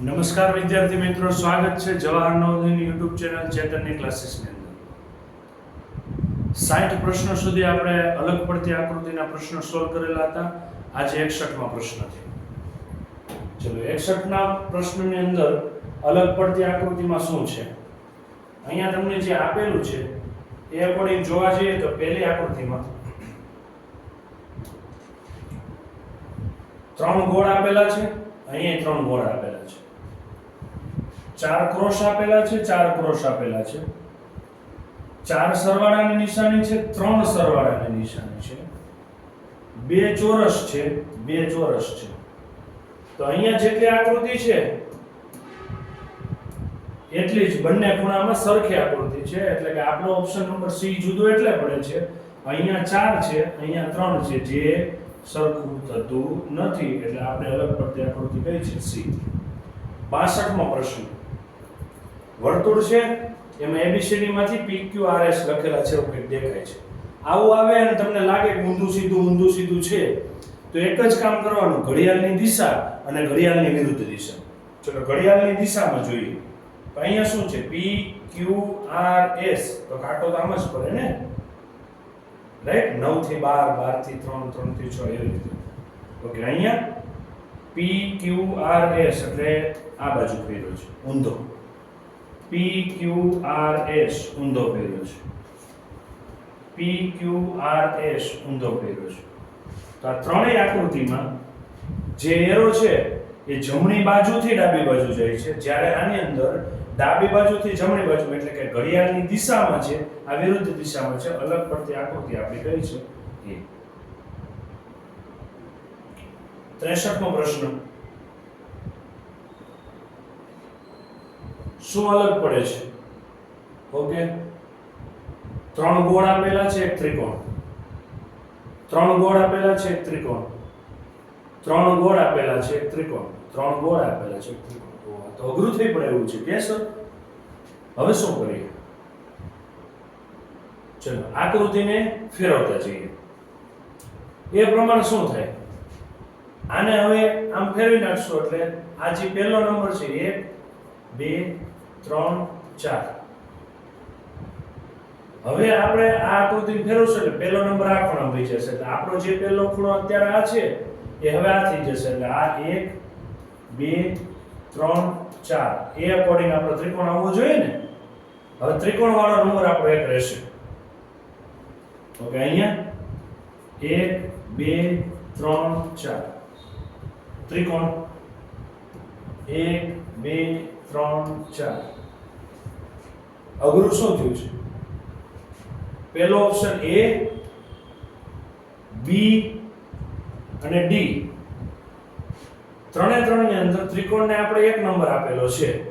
નમસ્કાર વિદ્યાર્થી મિત્રો, સ્વાગત છે જવાહર નવોદયની યુટ્યુબ ચેનલ ચેતનની ક્લાસીસની અંદર. સાઠ પ્રશ્નો સુધી આપણે અલગ પડતી આકૃતિના પ્રશ્નો સોલ્વ કરેલા હતા. આજે એકસઠમાં પ્રશ્ન છે. ચલો એકસઠના પ્રશ્નની અંદર અલગ પડતી આકૃતિમાં શું છે? અહીંયા તમને જે આપેલું છે, એ અકોર્ડિંગ જોવા જઈએ તો પહેલી આકૃતિમાં. ત્રણ ગોળ આપેલા છે, અહીંયા ત્રણ ગોળ આપેલા છે. ચાર ક્રોસ આપેલા છે, ચાર ક્રોસ આપેલા છે. ચાર સરવાળાની નિશાની છે, ત્રણ સરવાળાની નિશાની છે. બે ચોરસ છે, બે ચોરસ છે. તો અહીંયા જેટલી આકૃતિ છે, એટલી જ બંને ખૂણામાં સરખી આકૃતિ છે, એટલે કે આપણો ઓપ્શન નંબર સી જુદો એટલે પડે છે. અહીંયા ચાર છે, અહીંયા ત્રણ છે, જે સરખું થતું નથી, એટલે આપણે અલગ પડતી આકૃતિ કઈ છે સી બાસઠમો પ્રશ્ન. વર્તુળ છે, એમાં એબીસીડી માંથી પી ક્યુ આર એસ લખેલા છે એવું કંઈક દેખાય છે. આવું આવે અને તમને લાગે કે ઊંધું સીધું ઊંધું સીધું છે, તો એક જ કામ કરવાનું, ઘડિયાળની દિશા અને ઘડિયાળની વિરુદ્ધ દિશા. ચલો, ઘડિયાળની દિશામાં જોઈએ. તો અહીંયા શું છે? પી ક્યુ આર એસ તો કાંટો તો આમ જ પડે ને? રાઈટ નવથી બાર બારથી 3 3 થી છ, એવી રીતે. ઓકે, અહીંયા પી ક્યુ આર એસ એટલે આ બાજુ ફેર્યો છે. ઊંધો. પી ક્યુ આર એસ ઊંધો પહેર્યો છે. પી ક્યુ આર એસ ઊંધો પહેર્યો છે. તો આ ત્રણેય આકૃતિમાં જે એરો છે એ જમણી બાજુથી ડાબી બાજુ જાય છે. જ્યારે આની અંદર ડાબી બાજુથી જમણી બાજુ એટલે કે ઘડિયાળની દિશામાં છે, આ વિરુદ્ધ દિશામાં છે, અલગ પડતી આકૃતિ આપણી કઈ છે? એ. ત્રેસઠમો પ્રશ્ન. શું અલગ પડે છે? ઓકે ત્રણ ગોળ આપેલા છે, એક ત્રિકોણ. ત્રણ ગોળ આપેલા છે, એક ત્રિકોણ. ત્રણ ગોળ આપેલા છે, એક ત્રિકોણ. ત્રણ ગોળ આપેલા છે, એક ત્રિકોણ. તો અઘરું થઈ પડે એવું છે. કે સર હવે શું કરીએ? ચલો, આકૃતિને ફેરવતા જઈએ. એ પ્રમાણે શું થાય? આને હવે આમ ફેરવી નાખશો એટલે આ જે પહેલો નંબર છે, એક, બે ત્રણ, ચાર. હવે આપણે આ આકૃતિ ફેરવશું એટલે પહેલો નંબર આ ખૂણો આવી જશે. એટલે આપણો જે પહેલો ખૂણો અત્યારે આ છે, એ હવે આ થઈ જશે. એટલે આ એક, બે, ત્રણ, ચાર. એ અકોર્ડિંગ આપણો ત્રિકોણ આવવો જોઈએ ને? હવે ત્રિકોણ વાળો નંબર આપણો એક રહેશે. ઓકે, અહીંયા? એક, બે, ત્રણ, ચાર. ત્રિકોણ. એક, બે ત્રણ, ચાર. અઘરું શું થયું છે? પહેલો ઓપ્શન એ બી અને ડી ત્રણે ત્રણની અંદર ત્રિકોણને આપણે એક નંબર આપેલો છે.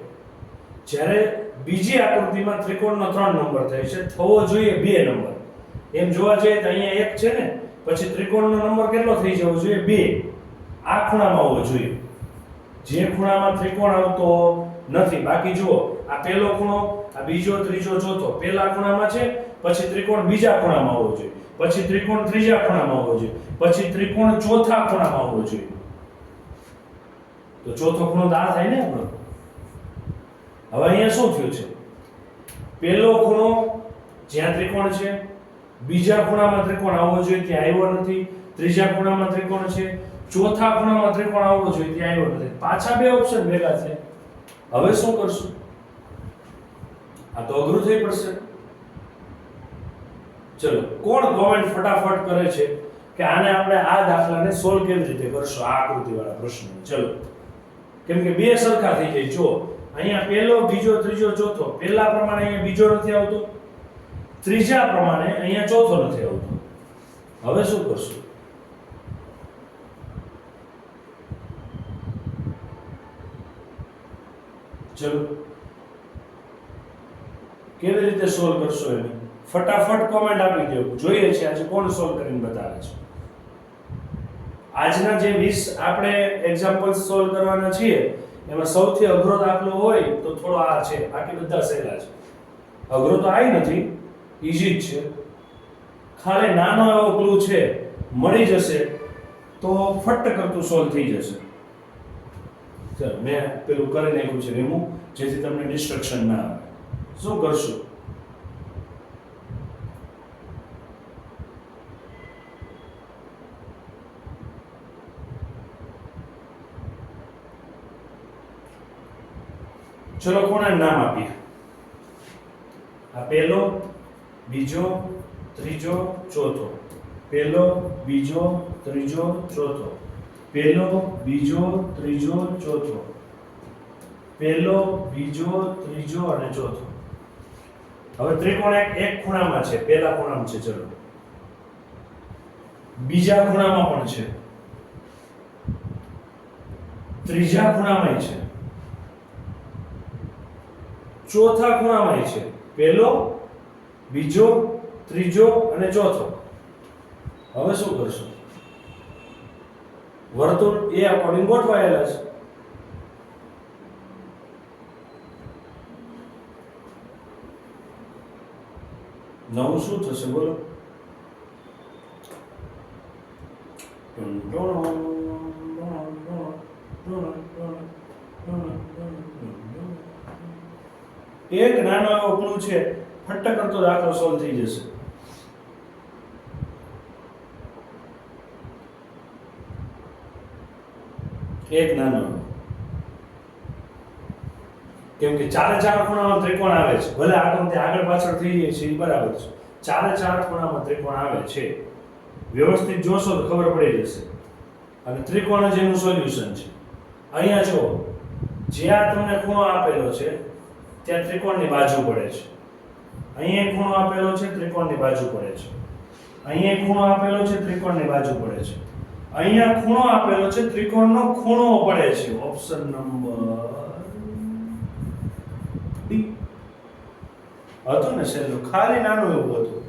જ્યારે બીજી આકૃતિમાં ત્રિકોણનો ત્રણ નંબર થાય છે, થવો જોઈએ બે નંબર. એમ જોવા જઈએ તો અહીંયા એક છે ને, પછી ત્રિકોણનો નંબર કેટલો થઈ જવો જોઈએ? બે. આ ખૂણામાં હોવો જોઈએ. જે ખૂણામાં ત્રિકોણ આવતો નથી. બાકી જુઓ, આ પહેલો ખૂણો, આ બીજો, ત્રીજો, ચોથો, પહેલા ખૂણામાં છે, પછી ત્રિકોણ બીજા ખૂણામાં આવવો જોઈએ. પછી ત્રિકોણ ત્રીજા ખૂણામાં આવવો જોઈએ. પછી ત્રિકોણ ચોથા ખૂણામાં આવવો જોઈએ. તો ચોથો ખૂણો તો આ થાય ને આપણો. હવે અહીંયા શું થયું છે? પહેલો ખૂણો જ્યાં ત્રિકોણ છે, બીજા ખૂણામાં ત્રિકોણ આવવો જોઈએ, ત્યાં આવ્યો નથી. ત્રીજા ખૂણામાં ત્રિકોણ છે, ચોથા ખૂણામાં ત્રિકોણ આવવો જોઈએ, ત્યાં આવ્યો નથી. પાછા બે ઓપ્શન ભેગા છે હવે શું કરશું? આ તો અઘરું થઈ પડશે. ચલો, કોણ કોમેન્ટ ફટાફટ કરે છે કે આને આપણે આ દાખલાને સોલ્વ કેવી રીતે કરશું? આ આકૃતિવાળા પ્રશ્ન ચલો, કેમ કે બે સરખા થઈ જાય. જો અહીંયા પહેલો, બીજો, ત્રીજો, ચોથો. પહેલા પ્રમાણે અહીંયા બીજો નથી આવતો. ત્રીજા પ્રમાણે અહીંયા ચોથો નથી આવતો. હવે શું કરશું? ચલો. કેવી રીતે સોલ્વ કરશો એને? ફટાફટ કોમેન્ટ આપી દેવું જોઈએ છે આજે કોણ સોલ્વ કરીને બતાવે છે. આજના જે 20 આપણે એક્ઝામ્પલ્સ સોલ્વ કરવાના છીએ, એમાં સૌથી અઘરો દાખલો હોય, તો થોડો આ છે. બાકી બધા સહેલા છે. અઘરો તો આઈ નથી. ઈઝી જ છે. ખાલી નાનો એવો ક્લુ છે. મળી જશે તો ફટ કરતું સોલ્વ થઈ જશે. મેં પેલું કરી નાખ્યું છે રિમૂવ જેથી તમને ડિસ્ટ્રક્શન ના આવે. શું કરશું? ચલો કોના નામ આપીએ? આ પહેલો, બીજો, ત્રીજો, ચોથો. પહેલો, બીજો, ત્રીજો, ચોથો. પહેલો બીજો ત્રીજો ચોથો. પહેલો, બીજો, ત્રીજો અને ચોથો. હવે ત્રિકોણ એક ખૂણામાં છે. પહેલા ખૂણામાં છે, ચલો. બીજા ખૂણામાં પણ છે. ત્રીજા ખૂણામાં છે. ચોથા ખૂણામાં છે. પહેલો, બીજો, ત્રીજો અને ચોથો. હવે શું કરશું? વર્તુળ એ અકોર્ડિંગ ગોઠવાયેલા છે. નવું શું થશે બોલો? એક નાનો એવો ક્લુ છે ફટ્ટ કરતો દાખલો સોલ્વ થઈ જશે. એક નાનો. કેમ કે ચારે ચાર ખૂણામાં ત્રિકોણ આવે છે. ભલે આકૃતિ આગળ પાછળ થઈ જાય છે બરાબર છે. ચારે ચાર ખૂણામાં ત્રિકોણ આવે છે. વ્યવસ્થિત જોશો તો ખબર પડી જશે. અને ત્રિકોણ જ એનું સોલ્યુશન છે. અહીંયા જો જ્યાં તમને ખૂણો આપેલો છે, ત્યાં ત્રિકોણની બાજુ પડે છે. અહીંયા ખૂણો આપેલો છે, ત્રિકોણની બાજુ પડે છે. અહીંયા ખૂણો આપેલો છે, ત્રિકોણની બાજુ પડે છે. અહીંયા ખૂણો આપેલો છે, ત્રિકોણનો ખૂણો પડે છે. ઓપ્શન નંબર ડી હતું ને સહેલું ખાલી નાનું એવું હતું.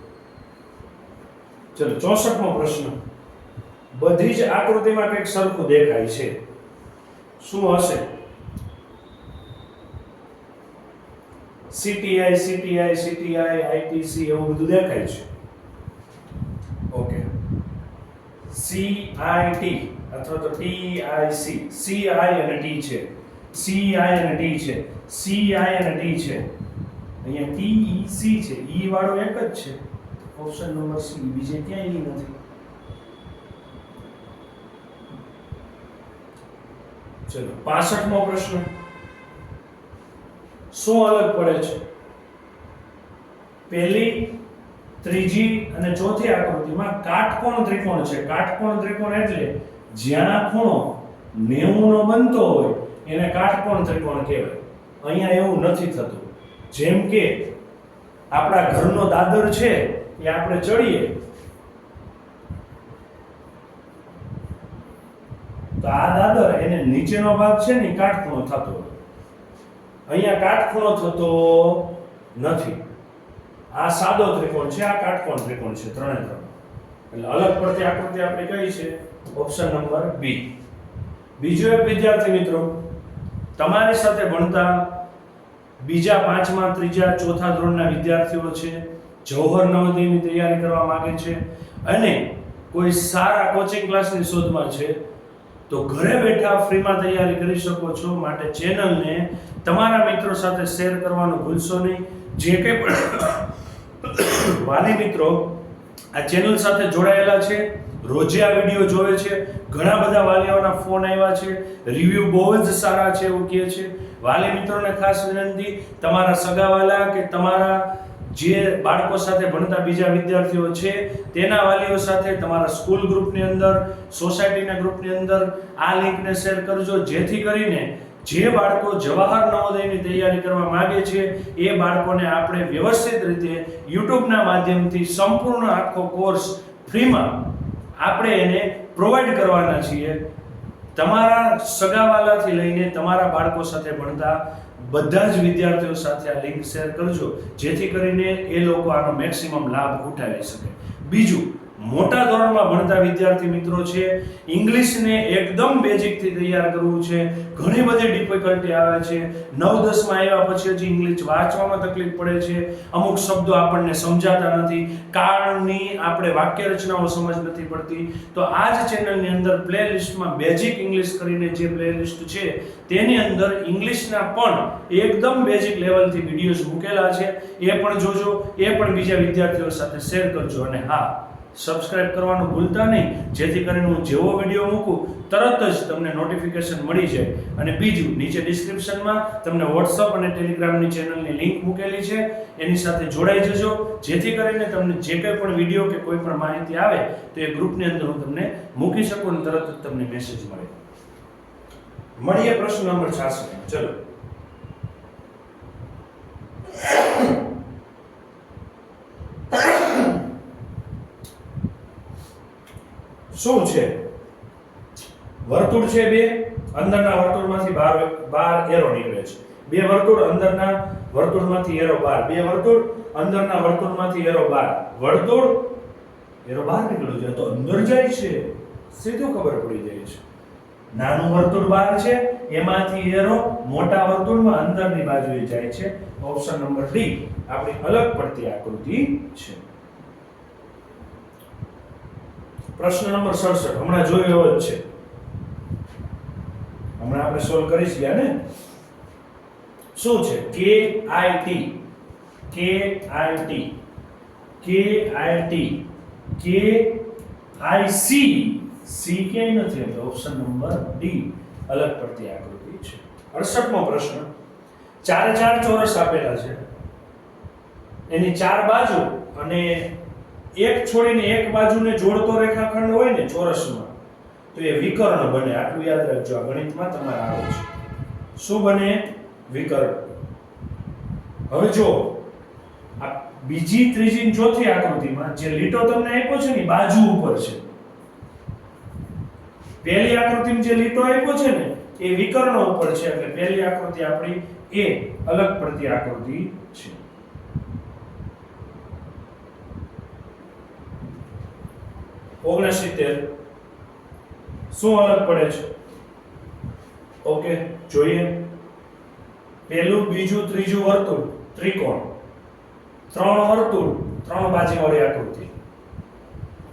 ચલો, ચોસઠમો પ્રશ્ન. બધી જ આકૃતિમાં કંઈક સરખું દેખાય છે. શું હશે? સીટીઆઈ સીટીઆઈ સીટીઆઈ આઈટીસી એવું બધું દેખાય છે ઓકે સીઆઈટી અથવા તો ટીઆઈસી સીઆઈ અને ટી છે. સીઆઈ અને ટી છે. સીઆઈ અને ટી છે. અહીંયા ટીઈસી છે. ઈ વાળો એક જ છે. ઓપ્શન નંબર સી બીજે ક્યાંય ઈ નથી. ચલો 65મો પ્રશ્ન. શું અલગ પડે છે? પહેલી ત્રીજી અને ચોથી આકૃતિમાં કાટકોણ ત્રિકોણ છે. કાટકોણ ત્રિકોણ એટલે જ્યાંના ખૂણો 90 નો બનતો હોય એને કાટકોણ ત્રિકોણ કહેવાય. અહીંયા એવું નથી થતું. જેમ કે આપણા ઘરનો દાદર છે એ આપણે ચડીએ. તો આ દાદર એને નીચેનો ભાગ છે ને કાટખૂણો થતો અહીંયા કાટખૂણો થતો નથી. આ સાદો ત્રિકોણ છે, આ કાટકોણ ત્રિકોણ છે ત્રણે ત્રણ. એટલે અલગ પડતી આકૃતિ આપણે કઈ છે? ઓપ્શન નંબર બી બીજો એક વિદ્યાર્થી મિત્રો, તમારી સાથે ભણતા બીજા પાંચમા, ત્રીજા, ચોથા ધોરણના વિદ્યાર્થીઓ છે, જૌહર નવોદયની તૈયારી કરવા માગે છે અને કોઈ સારા કોચિંગ ક્લાસની શોધમાં છે, તો ઘરે બેઠા ફ્રીમાં તૈયારી કરી શકો છો. માટે ચેનલને તમારા મિત્રો સાથે શેર કરવાનું ભૂલશો નહીં. જે કંઈ પણ વાલી મિત્રો, આ ચેનલ સાથે જોડાયેલા છે, રોજે આ વીડિયો જોવે છે, ઘણા બધા વાલીઓના ફોન આવ્યા છે રિવ્યુ બહુ જ સારા છે એવું કહે છે. વાલી મિત્રોને ખાસ વિનંતી, તમારા સગાવાલા કે તમારા જે બાળકો સાથે ભણતા બીજા વિદ્યાર્થીઓ છે, તેના વાલીઓ સાથે તમારા સ્કૂલ ગ્રુપની અંદર સોસાયટીના ગ્રુપની અંદર આ લિંકને શેર કરજો. જેથી કરીને જે બાળકો જવાહર નવોદયની તૈયારી કરવા માગે છે, એ બાળકોને આપણે વ્યવસ્થિત રીતે યુટ્યુબના માધ્યમથી સંપૂર્ણ આખો કોર્સ ફ્રીમાં આપણે એને પ્રોવાઈડ કરવાના છીએ. તમારા સગાવાલાથી લઈને તમારા બાળકો સાથે ભણતા બધા જ વિદ્યાર્થીઓ સાથે આ લિંક શેર કરજો, જેથી કરીને એ લોકો આનો મેક્સિમમ લાભ ઉઠાવી શકે. બીજું મોટા ધોરણમાં ભણતા વિદ્યાર્થી મિત્રો છે. ઇંગ્લિશને એકદમ બેઝિકથી તૈયાર કરવું છે. ઘણી બધી ડિફિકલ્ટી આવે છે. નવ, દસમાં આવ્યા પછી હજી ઇંગ્લિશ વાંચવામાં તકલીફ પડે છે. અમુક શબ્દો આપણને સમજાતા નથી. કાળની આપણે વાક્ય રચનાઓ સમજ નથી પડતી. તો આ જ ચેનલની અંદર પ્લે લિસ્ટમાં બેઝિક ઇંગ્લિશ કરીને જે પ્લે લિસ્ટ છે, તેની અંદર ઇંગ્લિશના પણ એકદમ બેઝિક લેવલથી વિડીયોઝ મૂકેલા છે. એ પણ જોજો. એ પણ બીજા વિદ્યાર્થીઓ સાથે શેર કરજો. અને હા સબસ્ક્રાઇબ કરવાનું ભૂલતા નહીં. જેથી કરીને હું જેવો વીડિયો મૂકું, તરત જ તમને નોટિફિકેશન મળી જાય. અને બીજું, નીચે ડિસ્ક્રિપ્શનમાં તમને વોટ્સઅપ અને ટેલિગ્રામની ચેનલની લિંક મૂકેલી છે. એની સાથે જોડાઈ જજો. જેથી કરીને તમને જે કંઈ પણ વીડિયો કે કોઈ પણ માહિતી આવે, તો એ ગ્રુપની અંદર હું તમને મૂકી શકું અને તરત જ તમને મેસેજ મળે. મળીએ પ્રશ્ન નંબર 66 ચલો. શું છે? વર્તુળ છે બે, અંદરના વર્તુળમાંથી બહાર બહાર એરો નીકળે છે. બે વર્તુળ, અંદરના વર્તુળમાંથી એરો બહાર બે વર્તુળ, અંદરના વર્તુળમાંથી એરો બહાર વર્તુળ એરો બહાર નીકળ્યો છે, તો અંદર જાય છે. સીધું ખબર પડી જાય છે. નાનું વર્તુળ બહાર છે, એમાંથી એરો મોટા વર્તુળમાં અંદરની બાજુએ જાય છે. ઓપ્શન નંબર ડી આપણી અલગ પડતી આકૃતિ છે. પ્રશ્ન નંબર 67 હમણાં જોયો એવો જ છે. હમણાં આપણે સોલ્વ કરી ગયા ને? શું છે? કે આઈ ટી કે આઈ ટી કે આઈ ટી કે આઈ સી સી કે નથી એટલે ઓપ્શન નંબર ડી અલગ પડતી આકૃતિ છે. 68મો પ્રશ્ન. ચારે ચાર ચોરસ આપેલા છે. એની ચાર બાજુ અને એક છોડીને એક બાજુને જોડતો રેખાખંડ હોય ને ચોરસમાં, તો એ વિકર્ણ બને. આટલું યાદ રાખજો, આ ગણિતમાં તમારે આવે છે. શું બને? વિકર્ણ. હવે જો આ બીજી ત્રીજી ચોથી આકૃતિમાં જે લીટો તમને આપ્યો છે ને બાજુ ઉપર છે. પહેલી આકૃતિમાં જે લીટો આપ્યો છે ને, એ વિકર્ણ ઉપર છે, એટલે પહેલી આકૃતિ આપણી એ અલગ પડતી આકૃતિ છે. ઓગણસિત્તેર. શું અલગ પડે છે? ઓકે જોઈએ. પહેલું, બીજું, ત્રીજું વર્તુળ, ત્રિકોણ. ત્રણ વર્તુળ, ત્રણ બાજુવાળી આકૃતિ.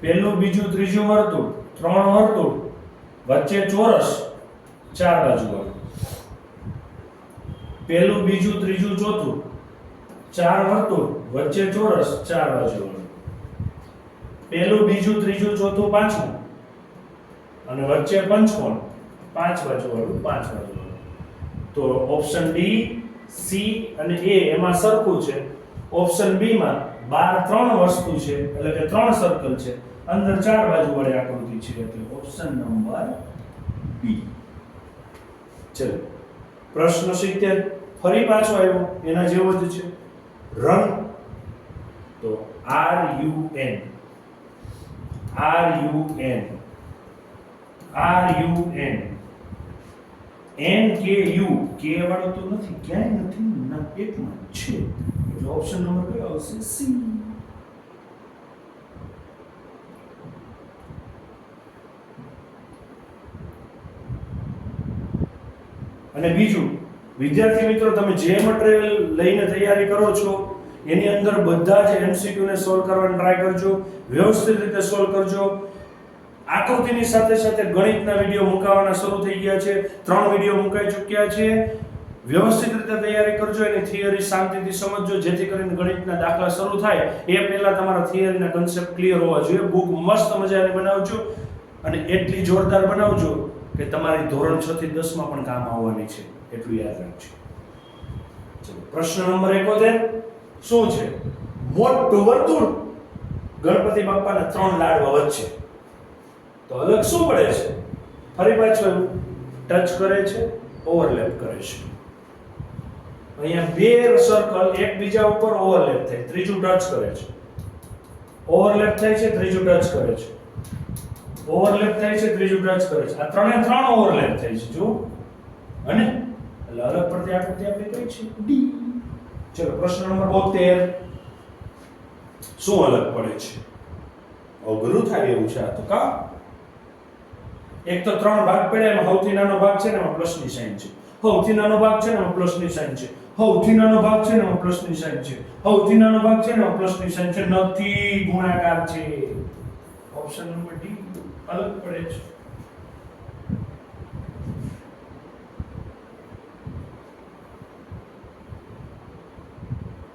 પહેલું, બીજું, ત્રીજું વર્તુળ, ત્રણ વર્તુળ, વચ્ચે ચોરસ, ચાર બાજુવાળું. પહેલું, બીજું, ત્રીજું, ચોથું, ચાર વર્તુળ, વચ્ચે ચોરસ, ચાર બાજુવાળું. પહેલું, બીજું, ત્રીજું, ચોથું, પાંચમું. અને વચ્ચે પંચકોણ, પાંચ બાજુવાળું પાંચ બાજુ તો ઓપ્શન ડી સી અને એ એમાં સરખું છે. ઓપ્શન બી માં બાર, ત્રણ વસ્તુ છે, એટલે કે ત્રણ સર્કલ છે. અંદર ચાર બાજુવાળી આકૃતિ છે, એટલે ઓપ્શન નંબર બી ચલો. પ્રશ્ન 70 ફરી પાછો આવ્યો, એના જેવો જ છે. રન તો R U N R U N R U N N K U K વાળો તો નથી, ક્યાંય નથી ના એકમાં છે. એટલે ઓપ્શન નંબર કયો આવશે સી અને બીજું, વિદ્યાર્થી મિત્રો, તમે જે મટીરિયલ લઈને તૈયારી કરો છો, એની અંદર બધા જ એમસીક્યુ ને સોલ્વ કરવાનો ટ્રાય કરજો. વ્યવસ્થિત રીતે સોલ્વ કરજો. આકૃતિની સાથે સાથે ગણિતના વીડિયો મુકાવાના શરૂ થઈ ગયા છે. ત્રણ વીડિયો મુકાઈ ચૂક્યા છે. વ્યવસ્થિત રીતે તૈયારી કરજો. એની થિયરી શાંતિથી સમજજો. જેથી કરીને ગણિતના દાખલા શરૂ થાય. એ પહેલા તમારા થિયરીના કન્સેપ્ટ ક્લિયર હોવા જોઈએ. બુક મસ્ત મજાની બનાવજો અને એટલી જોરદાર બનાવજો કે તમારી ધોરણ છ થી 10 માં પણ કામ આવવાની છે. એટલું યાદ રાખજો. પ્રશ્ન નંબર 71 શું છે? મોટું વર્તુળ? ગણપતિ બાપાના ત્રણ લાડવા વચ્ચે. તો અલગ શું પડે છે? ફરી પાછું ટચ કરે છે ઓવરલેપ કરે છે. અહીંયા બે સર્કલ એકબીજા ઉપર ઓવરલેપ થાય, ત્રીજું ટચ કરે છે. ઓવરલેપ થાય છે, ત્રીજું ટચ કરે છે. ઓવરલેપ થાય છે, ત્રીજું ટચ કરે છે. આ ત્રણે ત્રણ ઓવરલેપ થાય છે જો અને એટલે અલગ પડતી આકૃતિ આપણે કઈ છે? ડી ચલો, પ્રશ્ન નંબર 72 શું અલગ પડે છે? અઘરું થાય એવું છે આ તો કા? એક તો ત્રણ ભાગ પડ્યા, એમાં સૌથી નાનો ભાગ છે ને, એમાં પ્લસની સાઇન છે. સૌથી નાનો ભાગ છે ને, એમાં પ્લસની સાઇન છે. સૌથી નાનો ભાગ છે ને, એમાં પ્લસની સાઇન છે. સૌથી નાનો ભાગ છે ને, એમાં પ્લસની સાઇન છે. નથી, ગુણાકાર છે. ઓપ્શન નંબર ડી અલગ પડે છે.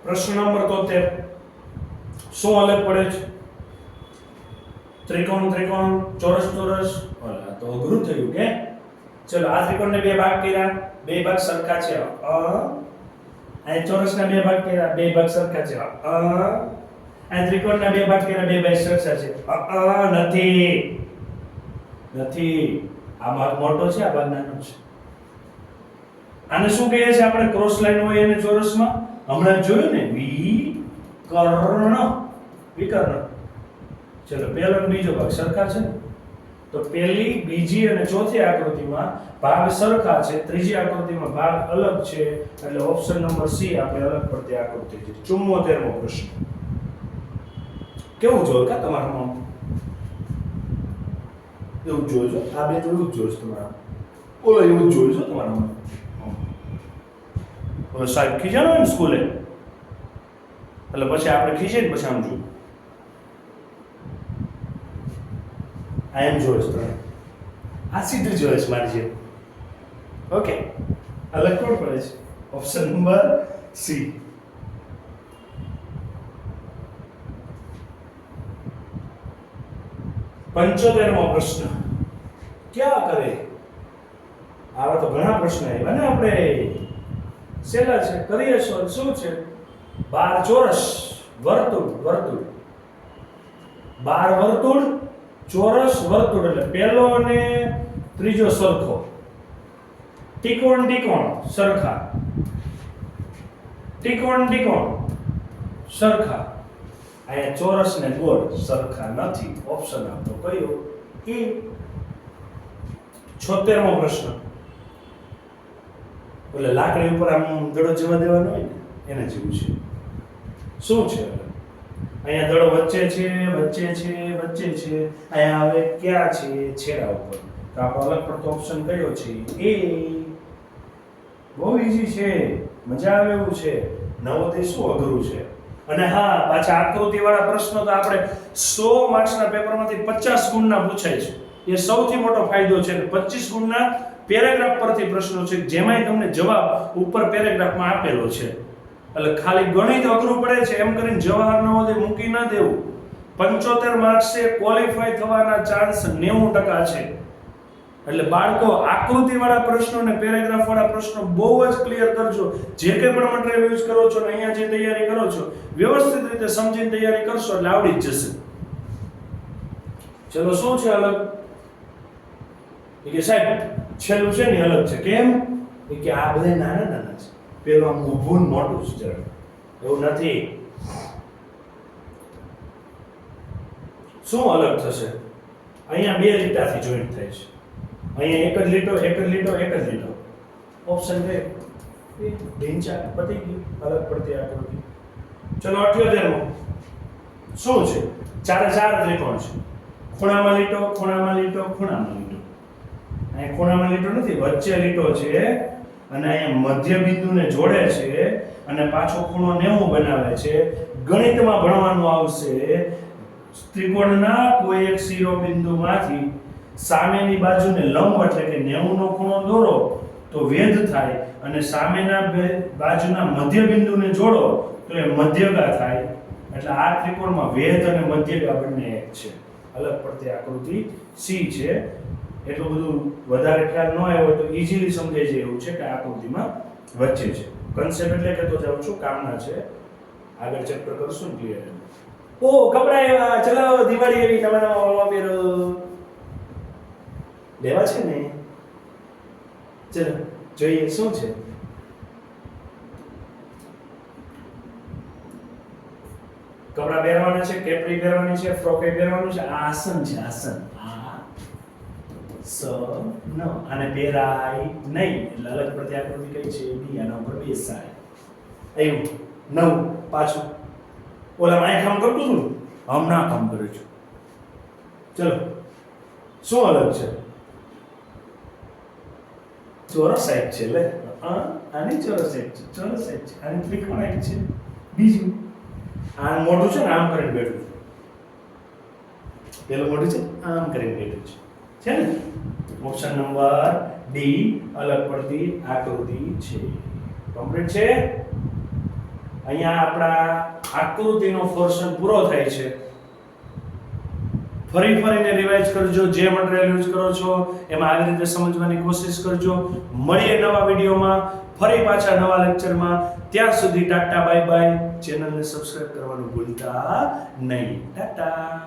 પ્રશ્ન નંબર તોતેર. શું અલગ પડે છે? ત્રિકોણ ત્રિકોણ, ચોરસ ચોરસ. ઓલા તો અઘરું થયું કે? ચલો, આ ત્રિકોણને બે ભાગ કર્યા. બે ભાગ સરખા છે. અ આ ચોરસના બે ભાગ કર્યા. બે ભાગ સરખા છે. અ આ ત્રિકોણના બે ભાગ કર્યા. બે ભાગ સરખા છે. અ નથી. નથી. આ ભાગ મોટો છે, આ ભાગ નાનો છે. આને શું કહીએ છીએ આપણે? ક્રોસ લાઈન હોય એને ચોરસમાં. હમણાં જોયું ને? વિકર્ણ. વિકર્ણ. ચલો, પહેલો બીજો ભાગ, સરખા છે? તો પહેલી, બીજી અને ચોથી આકૃતિમાં ભાગ સરખા છે, ત્રીજી આકૃતિમાં ભાગ અલગ છે, એટલે ઓપ્શન નંબર સી આપણે અલગ પડતી આકૃતિ છે. ચુમ્મોતેરમો પ્રશ્ન. કેવું જોયું કા તમારામાં એવું જોજો આ બે તો એવું જ જોયું તમારા. ઓલો એવું જ જોયું છે તમારામાં હવે સાહેબ ખીજાણો ને સ્કૂલે? એટલે પછી આપણે ખીજે ને પછી આમ જોયું. આ એમ જોઈશ તમે આ સીધું જોઈશ મારી જેમ. ઓકે આ લખવું પડે છે. ઓપ્શન નંબર સી પંચોતેરમો પ્રશ્ન. ક્યાં કરે? આવા તો ઘણા પ્રશ્ન આવ્યા ને આપણે. સેલા છે. કરીએ છો શું છે? બાર ચોરસ. વર્તુળ વર્તુળ. બાર વર્તુળ ચોરસ વર્તુળ એટલે પહેલો અને ત્રીજો સરખો. ત્રિકોણ ત્રિકોણ સરખા. ત્રિકોણ ત્રિકોણ સરખા. અહીંયા ચોરસ ને ગોળ સરખા નથી. ઓપ્શન આપતો કયો? એ છોતેરમો પ્રશ્ન. એટલે લાકડી ઉપર આમ દડો જવા દેવાનો હોય ને, એના જેવું છે. શું છે? અહીંયા દડો વચ્ચે છે વચ્ચે છે વચ્ચે છે. અહીંયા હવે ક્યાં છે? છેડા ઉપર. તો આપણો અલગ પડતો ઓપ્શન કયો છે? એ બહુ ઈઝી છે. મજા આવે એવું છે. નવોદય શું અઘરું છે. અને હા, પાછા આકૃતિ વાળા પ્રશ્નો તો આપણે સો માર્ક્સના પેપરમાંથી પચાસ ગુણના પૂછાય છે. એ સૌથી મોટો ફાયદો છે પચીસ ગુણના પેરેગ્રાફ પરથી પ્રશ્નો છે. જેમાંય તમને જવાબ ઉપર પેરેગ્રાફમાં આપેલો છે. એટલે ખાલી ગણિત અઘરું પડે છે. એમ કરીને જવાહર નવોદય મૂકી ન દેવું. પંચોતેર માર્ક્સે ક્વોલિફાય થવાના ચાન્સ નેવું ટકા છે. એટલે બાળકો આકૃતિ વાળા પ્રશ્નો અને પેરેગ્રાફ વાળા પ્રશ્નો બહુ જ ક્લિયર કરજો. જે કંઈ પણ મટીરિયલ યુઝ કરો છો ને અહીંયા જે તૈયારી કરો છો, વ્યવસ્થિત રીતે સમજીને તૈયારી કરશો એટલે આવડી જ જશે. ચલો, શું છે અલગ? કે સાહેબ, છેલ્લું છે ને અલગ છે. કેમ? કે આ બધા નાના નાના પેલું આમ ઊભું મોટું છે એવું નથી. શું અલગ થશે? અહીંયા બે લીટાથી જોઈન્ટ થાય છે. અહીંયા એક જ લીટો, એક જ લીટો, એક જ લીટો. ઓપ્શન બે. ઢીંચા પતી ગયું. અલગ પડતી આકૃતિ ચલો અઠ્યોતેરમો શું છે? ચારે ચાર ત્રિકોણ છે. ખૂણામાં લીટો ખૂણામાં લીટો ખૂણામાં લીટો. અહીંયા ખૂણામાં લીટો નથી. વચ્ચે લીટો છે અને મધ્ય બિંદુને જોડે છે અને પાછો ખૂણો નેવું બનાવે છે. ગણિતમાં ભણવાનું આવશે. ત્રિકોણના કોઈ એક શિરોબિંદુમાંથી સામેની બાજુને લંબ એટલે કે નેવુંનો ખૂણો દોરો તો વેધ થાય અને સામેના બે બાજુના મધ્ય બિંદુને જોડો તો એ મધ્યગા થાય. એટલે આ ત્રિકોણમાં વેધ અને મધ્યગા બંને એક છે. અલગ પડતી આકૃતિ સી છે. એટલું બધું વધારે ખ્યાલ ન આવ્યો હોય તો ઇઝીલી સમજાઈ જાય એવું છે કે આકૃતિમાં વચ્ચે છે. કન્સેપ્ટ એટલે કહેતો જાઉં છું, કામના છે. આગળ ચેપ્ટર કરશું ક્લિયર ઓ કપડા એવા, ચલાવો, દિવાળી એવી નવા નવા પહેરો લેવા છે ને? ચલો, જોઈએ, શું છે? કપડા પહેરવાના છે કેપરી પહેરવાની છે ફ્રોક પહેરવાનું છે. આ આસન છે, આસન. સ, ન. બે પહેરાય નહીં. એટલે અલગ પડતી આકૃતિ કઈ છે? બી આના ઉપર બેસાય. એવું. નવ. પાછું. ઓલા માય કામ કરતું હતું હમણાં કામ કરું છું. ચલો. શું અલગ છે? ચોરસ સાહેબ છે લે. આની ચોરસ સાહેબ છે. ચોરસ સાહેબ છે. આની ત્રિકોણ એક છે. બીજું. આ મોટું છે ને આમ કરીને બેઠું છે. પેલું મોટું છે આમ કરીને બેઠું છે. છે ને? ઓપ્શન નંબર ડી અલગ પડતી આકૃતિ છે. કમ્પ્લીટ છે? અહીંયા આપણા આકૃતિનો પોર્શન પૂરો થાય છે. ફરી ફરીને રિવાઇઝ કરજો, જે મટીરિયલ યુઝ કરો છો, એમાં આવી રીતે સમજવાની કોશિશ કરજો. મળીએ નવા વિડીયોમાં, ફરી પાછા નવા લેક્ચરમાં ત્યાં સુધી ટાટા બાય બાય ચેનલને સબસ્ક્રાઇબ કરવાનું ભૂલતા નહીં. ટાટા.